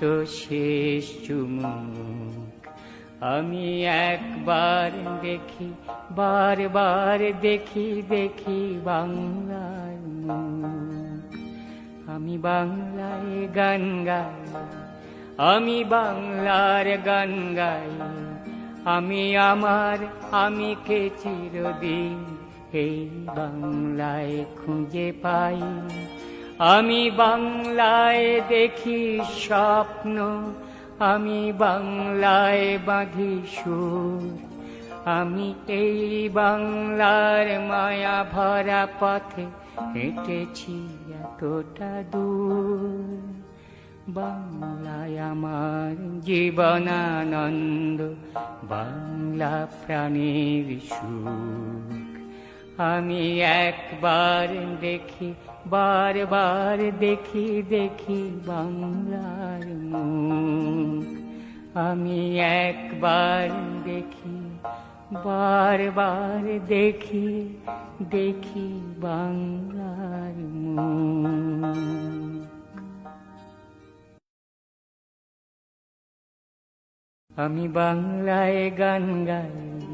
তো শেষ চুমুক। আমি একবার দেখি, বারবার দেখি দেখি বাংলার আমি বাংলায় গান গাই, আমি বাংলার গান গাই। আমি আমার, আমি কে চিরদিন এই বাংলায় খুঁজে পাই? আমি বাংলায় দেখি স্বপ্ন, আমি বাংলায় বাঁধি সুর। আমি এই বাংলার মায়া ভরা পথে হেঁটেছি এতটা দূর। বাংলায় আমার জীবনানন্দ, বাংলা প্রাণীর সুখ আমি একবার দেখি, বারবার দেখি দেখি বাংলার আমি একবার দেখি, বারবার দেখি দেখি বাংলার আমি বাংলায় গান গাই।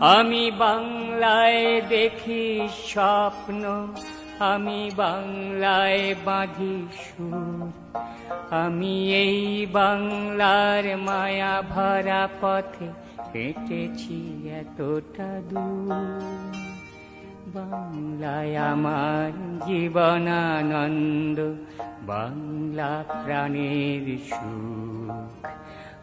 আমি বাংলায় দেখি স্বপ্ন, আমি বাংলায় বাঁধি সুর। আমি এই বাংলার মায়া ভরা পথে হেঁটেছি এতটা দূর। বাংলায় আমার জীবনানন্দ, বাংলা প্রাণের সুখ।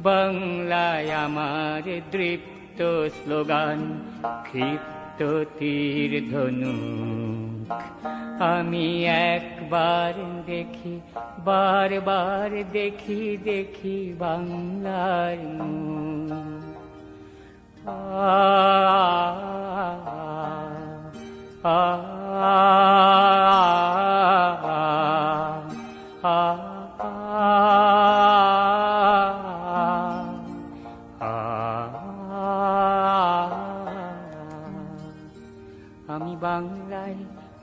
বাংলায় আমার দৃপ্ত স্লোগান ক্ষিপ্ত তীর ধনুক আমি একবার দেখি বারবার দেখি দেখি বাংলার মুখ আমি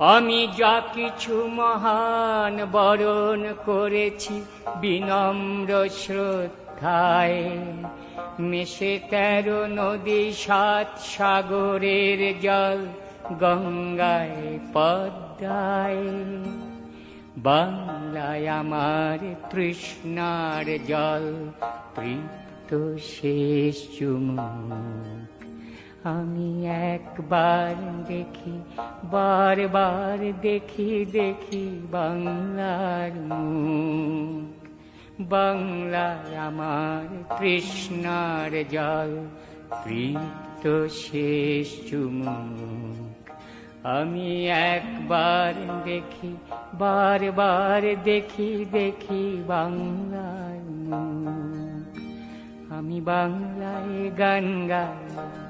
আমি যা কিছু মহান বরণ করেছি বিনম্র শ্রদ্ধায়। মেশে তেরো নদী, সাত সাগরের জল গঙ্গায় পদ্মায়। বাংলায় আমার তৃষ্ণার জল, তৃপ্ত শেষ চুমুক আমি একবার দেখি, বারবার দেখি দেখি বাংলার মুখ। বাংলায় আমার তৃষ্ণার জল তৃপ্ত শেষ চুমুক। আমি একবার দেখি, বারবার দেখি দেখি বাংলার মুখ। আমি বাংলায় গান গাই।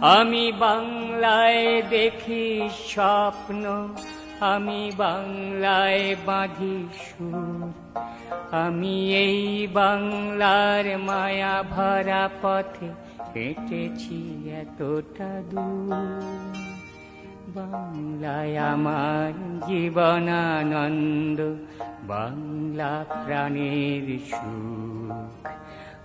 আমি বাংলায় দেখি স্বপ্ন, আমি বাংলায় বাঁধি সুর। আমি এই বাংলার মায়া ভরা পথে হেঁটেছি এতটা দূর। বাংলায় আমার জীবনানন্দ, বাংলা প্রাণের সুখ।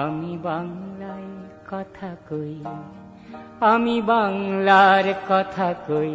আমি বাংলায় কথা কই আমি বাংলার কথা কই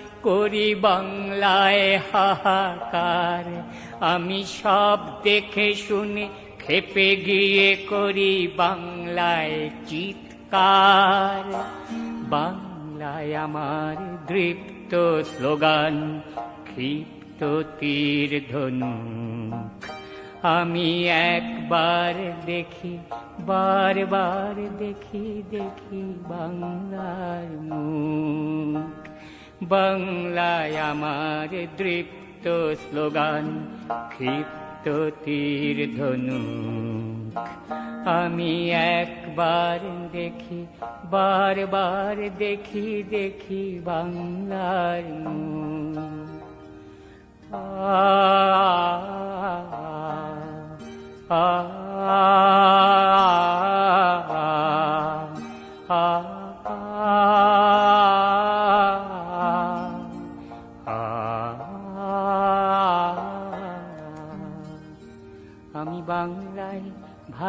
করি বাংলায় হাহাকার। আমি সব দেখে শুনে খেপে গিয়ে করি বাংলায় চিৎকার। বাংলায় আমার দৃপ্ত স্লোগান, ক্ষিপ্ত তীর ধনুক। আমি একবার দেখি, বারবার দেখি দেখি বাংলার মুখ। বাংলায় আমার দৃপ্ত স্লোগান ক্ষিপ্ত তীর ধনু আমি একবার দেখি বারবার দেখি দেখি বাংলার মুখ আ আমি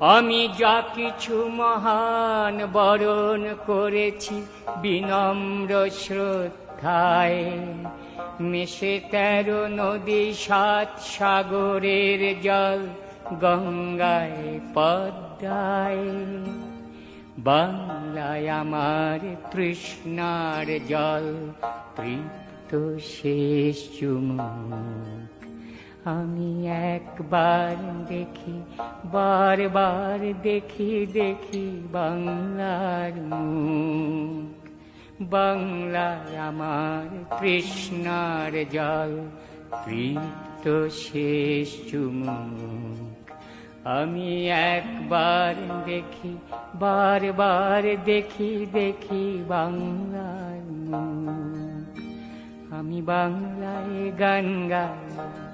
আমি যা কিছু মহান বরণ করেছি বিনম্র শ্রদ্ধায়। মেশে তেরো নদী, সাত সাগরের জল গঙ্গায় পদ্মায়। বাংলায় আমার তৃষ্ণার জল, তৃপ্ত শেষ চুমুক আমি একবার দেখি, বারবার দেখি দেখি বাংলার মুখ। বাংলায় আমার কৃষ্ণার জল, তৃপ্ত শেষ চুমুক। আমি একবার দেখি, বারবার দেখি দেখি বাংলার মুখ। আমি বাংলায় গান গাই।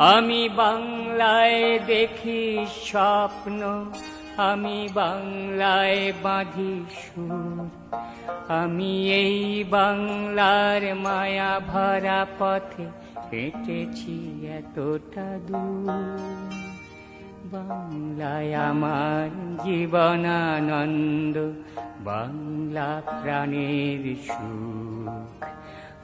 আমি বাংলায় দেখি স্বপ্ন, আমি বাংলায় বাঁধি সুর। আমি এই বাংলার মায়া ভরা পথে হেঁটেছি এতটা দূর। বাংলায় আমার জীবনানন্দ, বাংলা প্রাণের সুখ।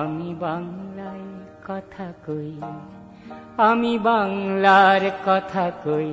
আমি বাংলায় কথা কই আমি বাংলার কথা কই।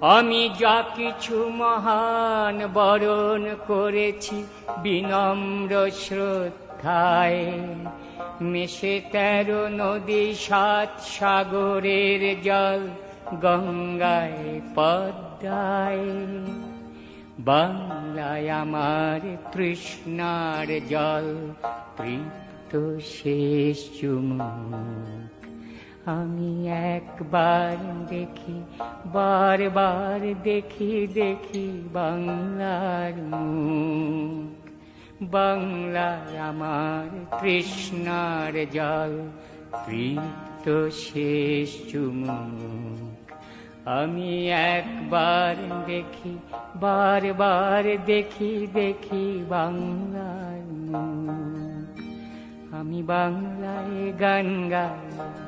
আমি যা কিছু মহান বরণ করেছি বিনম্র শ্রদ্ধায়। মেশে তেরো নদী, সাত সাগরের জল গঙ্গায় পদ্মায়। বাংলায় আমার তৃষ্ণার জল, তৃপ্ত শেষ চুমুক আমি একবার দেখি, বারবার দেখি দেখি বাংলার মুখ। বাংলায় আমার তৃষ্ণার জল তৃপ্ত শেষ চুমুক। আমি একবার দেখি, বারবার দেখি দেখি বাংলার মুখ। আমি বাংলায় গান গাই।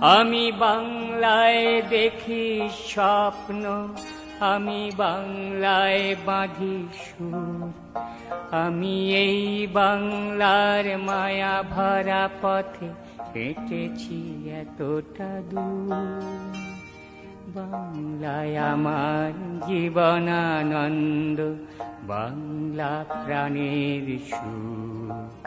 আমি বাংলায় দেখি স্বপ্ন, আমি বাংলায় বাঁধি সুর। আমি এই বাংলার মায়া ভরা পথে হেঁটেছি এতটা দূর। বাংলায় আমার জীবনানন্দ, বাংলা প্রাণের সুখ।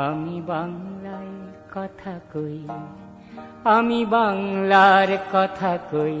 আমি বাংলায় কথা কই আমি বাংলার কথা কই।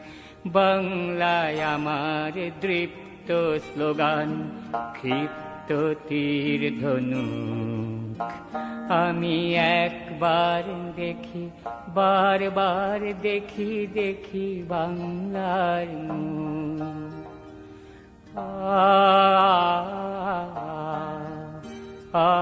বাংলায় আমার দৃপ্ত স্লোগান ক্ষিপ্ত তীর ধনুক আমি একবার দেখি বারবার দেখি দেখি বাংলার মুখ আমি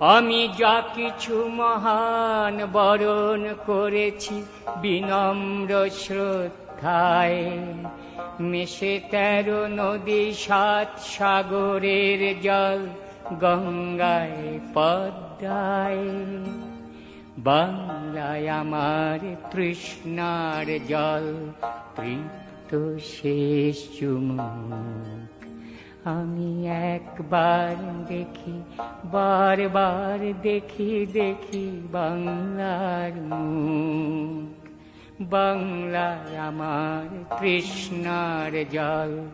আমি যা কিছু মহান বরণ করেছি বিনম্র শ্রদ্ধায়। মেশে তেরো নদী, সাত সাগরের জল গঙ্গায় পদ্মায়। বাংলায় আমার তৃষ্ণার জল, তৃপ্ত শেষ চুমুক আমি একবার দেখি, বারবার দেখি দেখি বাংলার মুখ। বাংলায় আমার কৃষ্ণার জল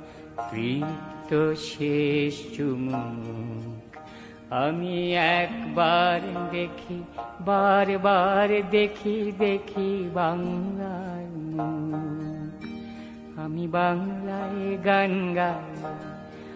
তৃপ্ত শেষ চুমুক। আমি একবার দেখি, বারবার দেখি দেখি বাংলার মুখ। আমি বাংলায় গান গাই।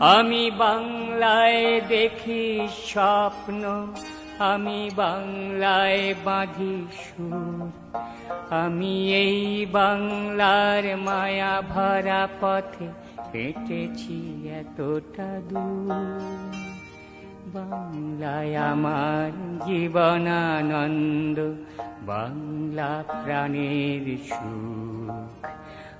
আমি বাংলায় দেখি স্বপ্ন, আমি বাংলায় বাঁধি সুর। আমি এই বাংলার মায়া ভরা পথে হেঁটেছি এতটা দূর। বাংলায় আমার জীবনানন্দ, বাংলা প্রাণের সুখ।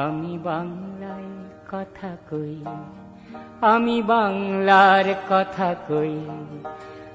আমি বাংলায় কথা কই আমি বাংলার কথা কই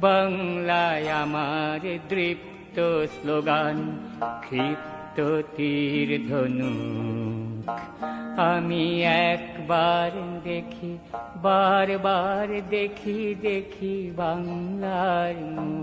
বাংলায় আমার দৃপ্ত স্লোগান ক্ষিপ্ত তীর ধনুক আমি একবার দেখি বারবার দেখি দেখি বাংলার মুখ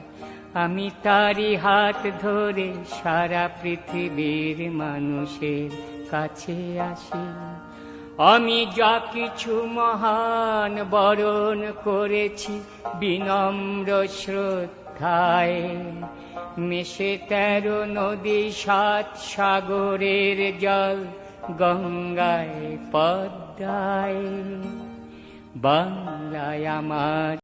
আমি তারই হাত ধরে সারা পৃথিবীর মানুষের কাছে আসি। আমি যা কিছু মহান বরণ করেছি বিনম্র শ্রদ্ধায়। মেশে তেরো নদী, সাত সাগরের জল গঙ্গায় পদ্মায়। বাংলায় আমার